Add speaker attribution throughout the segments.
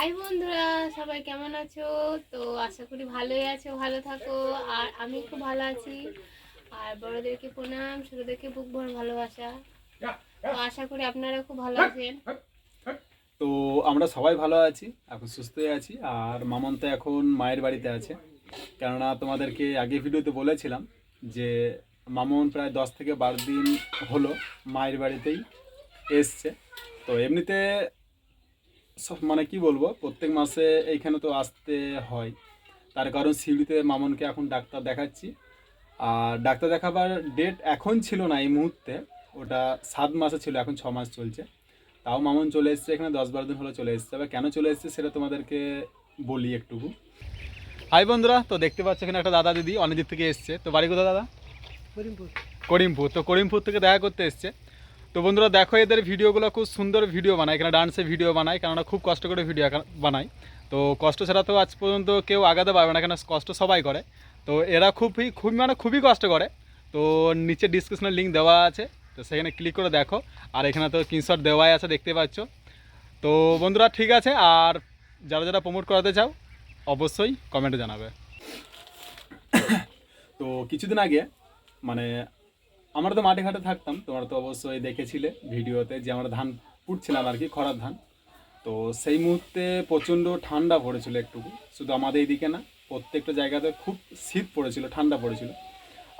Speaker 1: High বন্ধুরা, সবাই কেমন আছো? তো আশা করি ভালোই আছো, ভালো থাকো। আর আমি খুব ভালো আছি। আর বড়দেরকে প্রণাম, ছোটদেরকে বুক ভর ভালোবাসা। তো আশা করি আপনারা খুব ভালো আছেন।
Speaker 2: তো আমরা সবাই ভালো আছি, এখন সুস্থই আছি। আর মামন তো এখন মায়ের বাড়িতে আছে। কেননা তোমাদেরকে আগে ভিডিওতে বলেছিলাম যে মামন প্রায় দশ থেকে বারো দিন হলো মায়ের বাড়িতেই এসছে। তো এমনিতে মানে কি বলব? প্রত্যেক মাসে এইখানে তো আসতে হয়। তার কারণ সিউড়িতে মামনকে এখন ডাক্তার দেখাচ্ছি। আর ডাক্তার দেখাবার ডেট এখন ছিল না এই মুহূর্তে। ওটা সাত মাসে ছিল এখন ছ মাস চলছে। তাও মামুন চলে এসছে এখানে দশ বারো দিন হলো চলে এসছে। এবার কেন চলে এসছে সেটা তোমাদেরকে বলি একটুকু। হাই বন্ধুরা তো দেখতে পাচ্ছ এখানে একটা দাদা দিদি অনেক দিক থেকে এসছে। তো বাড়ি কোথায় দাদা? করিমপুর। করিমপুর। তো করিমপুর থেকে দেখা করতে এসছে। তো বন্ধুরা দেখো এদের ভিডিওগুলো খুব সুন্দর ভিডিও বানায়, এখানে ডান্সে ভিডিও বানায় কেননা খুব কষ্ট করে ভিডিও বানায়। তো কষ্ট ছাড়া তো আজ পর্যন্ত কেউ আগাতে পারবে না, কেন কষ্ট সবাই করে। তো এরা খুবই খুবই মানে খুবই কষ্ট করে। তো নিচে ডিসক্রিপশনে লিঙ্ক দেওয়া আছে, তো সেখানে ক্লিক করে দেখো। আর এখানে তো স্ক্রিনশট দেওয়াই আছে, দেখতে পাচ্ছ। তো বন্ধুরা ঠিক আছে, আর যারা যারা প্রমোট করাতে চাও, অবশ্যই কমেন্টে জানাবে। তো কিছুদিন আগে মানে আমরা তো মাঠে ঘাটে থাকতাম, তোমরা তো অবশ্যই দেখেছিলে ভিডিওতে যে আমরা ধান পুটছিলাম আর কি, খরার ধান। তো সেই মুহূর্তে প্রচণ্ড ঠান্ডা পড়েছিল একটুকু, শুধু আমাদের এইদিকে না, প্রত্যেকটা জায়গাতে খুব শীত পড়েছিল, ঠান্ডা পড়েছিল।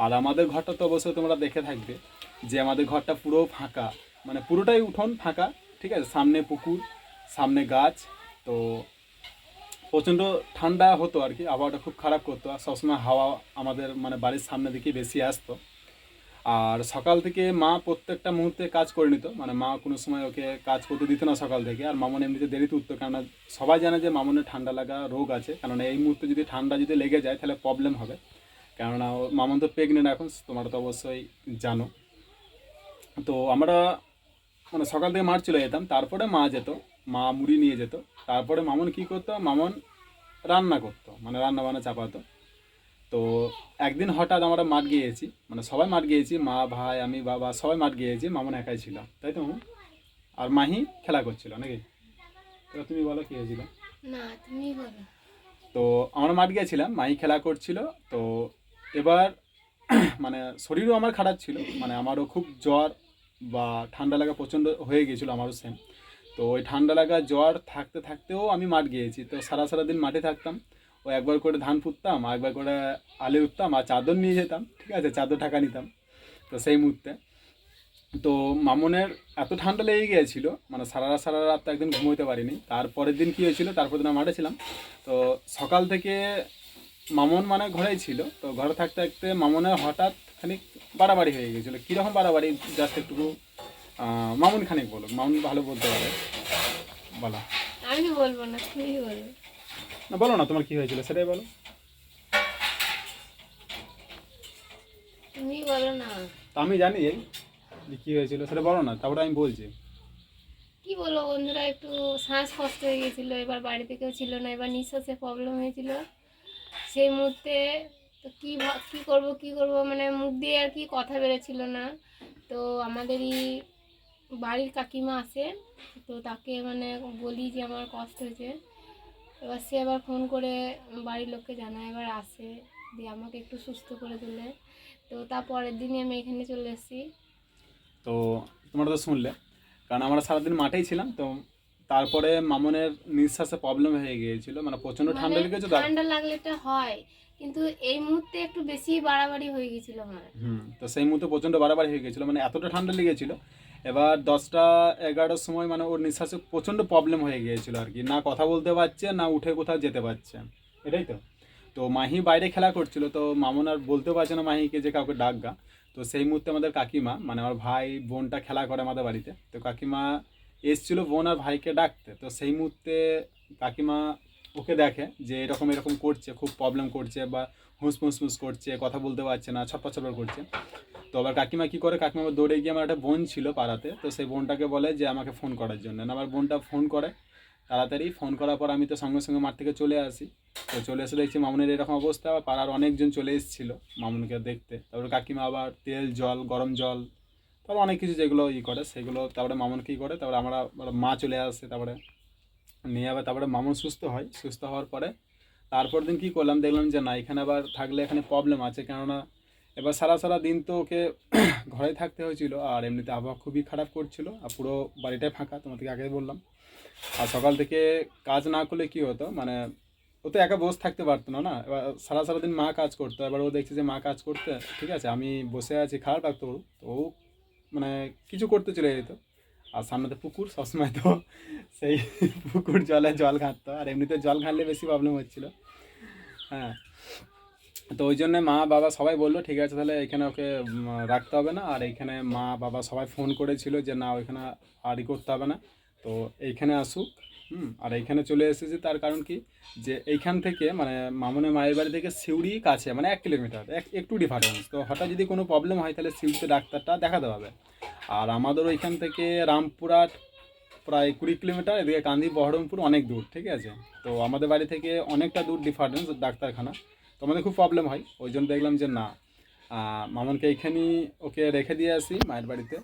Speaker 2: আর আমাদের ঘরটা তো অবশ্যই তোমরা দেখে থাকবে যে আমাদের ঘরটা পুরো ফাঁকা মানে পুরোটাই উঠোন ফাঁকা, ঠিক আছে? সামনে পুকুর, সামনে গাছ, তো প্রচণ্ড ঠান্ডা হতো আর কি, আবহাওয়াটা খুব খারাপ করতো, আর সবসময় হাওয়া আমাদের মানে বাড়ির সামনে দিকে বেশি আসতো। আর সকাল থেকে মা প্রত্যেকটা মুহূর্তে কাজ করে নিত। মানে মা কোনো সময় ওকে কাজ করতে দিত না সকাল থেকে। আর মামন এমনিতে দেরিতে উঠতো, কেননা সবাই জানে যে মামনের ঠান্ডা লাগা রোগ আছে। কেননা এই মুহূর্তে যদি ঠান্ডা যদি লেগে যায়, তাহলে প্রবলেম হবে। কেননা মামন তো প্রেগনেন্ট এখন, তোমরা তো অবশ্যই জানো। তো আমরা মানে সকাল থেকে মার চলে যেতাম, তারপরে মা যেত, মা মুড়ি নিয়ে যেত। তারপরে মামন কি করতো? মামন রান্না করতো মানে রান্না বান্না চাপাতো। তো একদিন হঠাৎ আমরা মাঠ গিয়েছি মানে সবাই মাঠ গিয়েছি মা ভাই আমি বাবা সবাই মাঠ গিয়েছি মামন একাই ছিল তাই তো আর মাহি খেলা করছিল নাকি? তো তুমি বলো কি হয়েছিল?
Speaker 1: না তুমি বলো।
Speaker 2: তো আমরা মাঠ গিয়েছিলাম মাই খেলা করছিল তো এবার মানে শরীরও আমার খারাপ ছিল মানে আমারও খুব জ্বর বা ঠান্ডা লাগা প্রচণ্ড হয়ে গিয়েছিল আমারও সেম তো ওই ঠান্ডা লাগা জ্বর থাকতে থাকতেও আমি মাঠ গিয়েছি তো সারা সারা দিন মাঠে থাকতাম। ও একবার করে ধান পুঁততাম আর একবার করে আলে উঠতাম, আর চাদর নিয়ে যেতাম, ঠিক আছে? চাদর ঢাকা নিতাম, তো সেই মুহূর্তে। তো মামনের এত ঠান্ডা লেগে গিয়েছিল মানে সারা রাত সারা রাত একদিন ঘুমোতে পারিনি। তারপরের দিন কী হয়েছিল? তারপর দিন মাঠে ছিলাম। তো সকাল থেকে মামন মানে ঘরেই ছিল। তো ঘরে থাকতে থাকতে মামনের হঠাৎ খানিক বাড়াবাড়ি হয়ে গিয়েছিল। কীরকম বাড়াবাড়ি? জাস্ট একটু মামুন খানিক বলো মামুন ভালো বলতে পারে। বলা।
Speaker 1: আমি বলব না তুমি বলবে।
Speaker 2: না বলো না তোমার কী হয়েছিল সেটাই বলো।
Speaker 1: তুমি বলো না।
Speaker 2: আমি জানি এই যে কী হয়েছিল সেটা বলো না তারপরে আমি বলছি।
Speaker 1: কি বলব বন্ধুরা একটু শ্বাসকষ্ট হয়ে গেছিল এবার বাড়িতে কেউ ছিল না এবার নিঃশ্বাসে প্রবলেম হয়েছিল। সেই মুহূর্তে তো কী কী করব কী করব মানে মুখ দিয়ে আর কি কথা বেরোচ্ছিল না। তো আমাদেরই বাড়ির কাকিমা আসে তো তাকে মানে বলি যে আমার কষ্ট হয়েছে। এবার সে আবার ফোন করে বাড়ির লোককে জানায় এবার আসে দিয়ে আমাকে একটু সুস্থ করে তোলে। তো তারপরের দিনই আমি এখানে চলে এসেছি।
Speaker 2: তো তোমরা তো শুনলে কারণ আমরা সারাদিন মাঠেই ছিলাম তো তারপরে মামনের নিঃশ্বাসে প্রবলেম হয়ে গিয়েছিল মানে প্রচণ্ড ঠান্ডা
Speaker 1: মানে
Speaker 2: লেগেছে
Speaker 1: ঠান্ডা লাগলে তো হয় কিন্তু এই মুহূর্তে একটু বেশি বাড়াবাড়ি হয়ে গেছিল আমার।
Speaker 2: হুম, তো সেই মুহূর্তে প্রচণ্ড বাড়াবাড়ি হয়ে গেছিল মানে এতটা ঠান্ডা লেগেছিল। এবার দশটা এগারোটার সময় মানে ওর নিঃশ্বাসে প্রচণ্ড প্রবলেম হয়ে গিয়েছিল আর কি, না কথা বলতে পারছে, না উঠে কোথাও যেতে পারছে, এটাই তো। তো মাহি বাইরে খেলা করছিল, তো মামুন আর বলতে পারছে না মাহিকে যে কাউকে ডাকগা। তো সেই মুহূর্তে আমাদের কাকিমা মানে আমার ভাই বোনটা খেলা করে আমাদের বাড়িতে, তো কাকিমা এসছিল বোন আর ভাইকে ডাকতে, তো সেই মুহূর্তে কাকিমা ওকে দেখে যে এরকম এরকম করছে, খুব প্রবলেম করছে বা হুঁস ফুস করছে, কথা বলতে পারছে না ছটপট ছটপট করছে। তো আবার কাকিমা কী করে? কাকিমা আবার দৌড়ে গিয়ে আমার একটা বোন ছিল পাড়াতে, তো সেই বোনটাকে বলে যে আমাকে ফোন করার জন্য। আমার বোনটা ফোন করে তাড়াতাড়ি। ফোন করার পর আমি তো সঙ্গে সঙ্গে মাঠ থেকে চলে আসি। তো চলে এসে দেখছি মামুনের এরকম অবস্থা। পাড়ার অনেকজন চলে এসেছিল মামুনকে দেখতে। তারপরে কাকিমা আবার তেল, জল, গরম জল, তারপর অনেক কিছু যেগুলো ই করে, সেগুলো তারপরে মামুন কী করে? তারপরে আমরা মা চলে আসে, তারপরে নিয়ে আবার তারপরে মামুন সুস্থ হয়, সুস্থ হওয়ার পরে তারপর দিন কী করলাম? দেখলাম যে না, এখানে আবার থাকলে এখানে প্রবলেম আছে। কেননা এবার সারা সারা দিন তো ওকে ঘরে থাকতে হয়েছিল। আর এমনিতে আবহাওয়া খুবই খারাপ করছিল। আর পুরো বাড়িটাই ফাঁকা, তোমাদেরকে আগে বললাম। আর সকাল থেকে কাজ না করলে কি হতো? মানে ও তো একা বসে থাকতে পারতো না না? এবার সারা সারা দিন মা কাজ করতো। এবার ও দেখছে যে মা কাজ করতে, ঠিক আছে, আমি বসে আছি খারাপ লাগতো তো ও মানে কিছু করতে চলে যেত। আর সামনে তো পুকুর, সবসময় তো সেই পুকুর জলে জল ঘাঁটতো আর এমনিতে জল ঘাঁটলে বেশি প্রবলেম হচ্ছিল। হ্যাঁ। তো ওই জন্য মা, বাবা সবাই বলল, ঠিক আছে, তাহলে এখানে ওকে রাখতে হবে না। আর এইখানে মা, বাবা সবাই ফোন করেছিল যে, না, ওইখানে আর ই করতে হবে না। তো এইখানে আসুক। হুম, আর এইখানে চলে এসেছি তার কারণ কি? যে এইখান থেকে মানে মামনের মায়ের বাড়ি থেকে সিউড়ি কাছে মানে এক কিলোমিটার, এক, একটু ডিফারেন্স তো হঠাৎ যদি কোনো প্রবলেম হয়, তাহলে সিউড়িতে ডাক্তারটা দেখাতে হবে। আর আমাদের ওইখান থেকে রামপুরহাট প্রায় কুড়ি কিলোমিটার, এদিকে কান্দি বহরমপুর অনেক দূর, ঠিক আছে? তো আমাদের বাড়ি থেকে অনেকটা দূর ডিফারেন্স ডাক্তারখানা। তো আমাদের খুব প্রবলেম হয়, ওই জন্য দেখলাম যে না মামনকে এইখানেই ওকে রেখে দিয়ে আসি মায়ের বাড়িতে।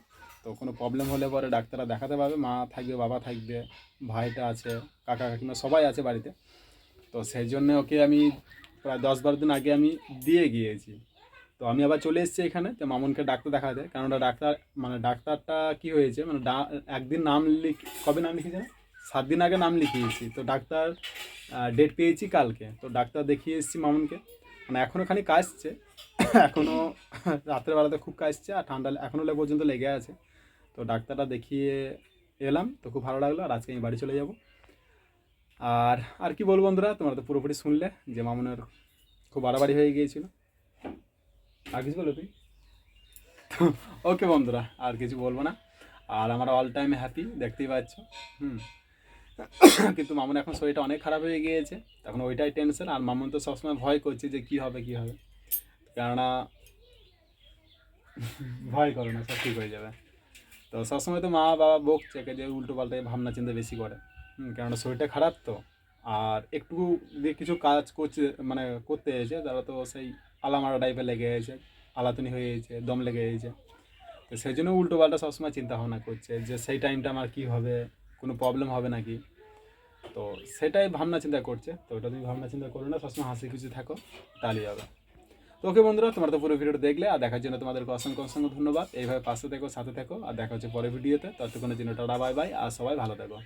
Speaker 2: তো কোনো প্রবলেম হলে পরে ডাক্তাররা দেখাতে পারবে, মা থাকবে, বাবা থাকবে, ভাইটা আছে, কাকা, কাকিমা সবাই আছে বাড়িতে। তো সেই জন্য ওকে আমি প্রায় দশ বারো দিন আগে আমি দিয়ে গিয়েছি। তো আমি আবার চলে এসেছি এখানে, তো মামুনকে ডাক্তার দেখাতে কেননা ডাক্তার মানে ডাক্তারটা কি হয়েছে মানে একদিন নাম লিখ, কবে নাম লিখেছে না? সাত দিন আগে নাম লিখিয়েছি। তো ডাক্তার ডেট পেয়েছি কালকে। তো ডাক্তার দেখিয়ে এসেছি মামুনকে। মানে এখনও খানি কাশছে এখনও রাতের বেলাতে খুব কাশছে, আর ঠান্ডা এখনও পর্যন্ত লেগে আছে। তো ডাক্তাররা দেখিয়ে এলাম, তো খুব ভালো লাগল, আর আজকে আমি বাড়ি চলে যাব। আর আর কি বলব বন্ধুরা, তোমরা তো পুরোপুরি শুনলে যে মামুনের খুব বাড়াবাড়ি হয়ে গিয়েছিল। আর কিছু বলো তুই? ওকে বন্ধুরা, আর কিছু বলব না। আর আমরা অল টাইম হ্যাপি দেখতেই পাচ্ছ। হুম। কিন্তু মামুন এখন শরীরটা অনেক খারাপ হয়ে গিয়েছে, তখন ওইটাই টেনশন আর মামুন তো সবসময় ভয় করছে যে কি হবে কি হবে। কেননা, ভয় করো না, সব ঠিক হয়ে যাবে। তো সবসময় তো মা বাবা বকছে যে উল্টো পাল্টে ভাবনা চিন্তা বেশি করে। কেননা শরীরটা খারাপ তো। আর একটু যে কিছু কাজ করছে মানে করতে এসেছে, তারা তো সেই আলামারা টাইপের লেগে গেছে, আলাতুনি হয়ে গেছে, দম লেগে গেছে। তো সেই জন্য উল্টো পাল্টা সবসময় চিন্তা ভাবনা করছে যে সেই টাইমটা আমার কী হবে, কোনো প্রবলেম হবে নাকি? তো সেটাই ভাবনা চিন্তা করছে। তো ওটা তুমি ভাবনা চিন্তা করো না, সবসময় হাসি খুশি থাকো, তাহলেই হবে। ওকে বন্ধুরা, তোমার তো পুরো ভিডিওটা দেখলে, আর দেখার জন্য তোমাদেরকে অসংখ্য অসংখ্য ধন্যবাদ। এইভাবে পাশে থেকো, সাথে থেকো, আর দেখা হচ্ছে পরের ভিডিওতে। ততক্ষণের জন্য টাটা বাই বাই আর সবাই ভালো থেকো।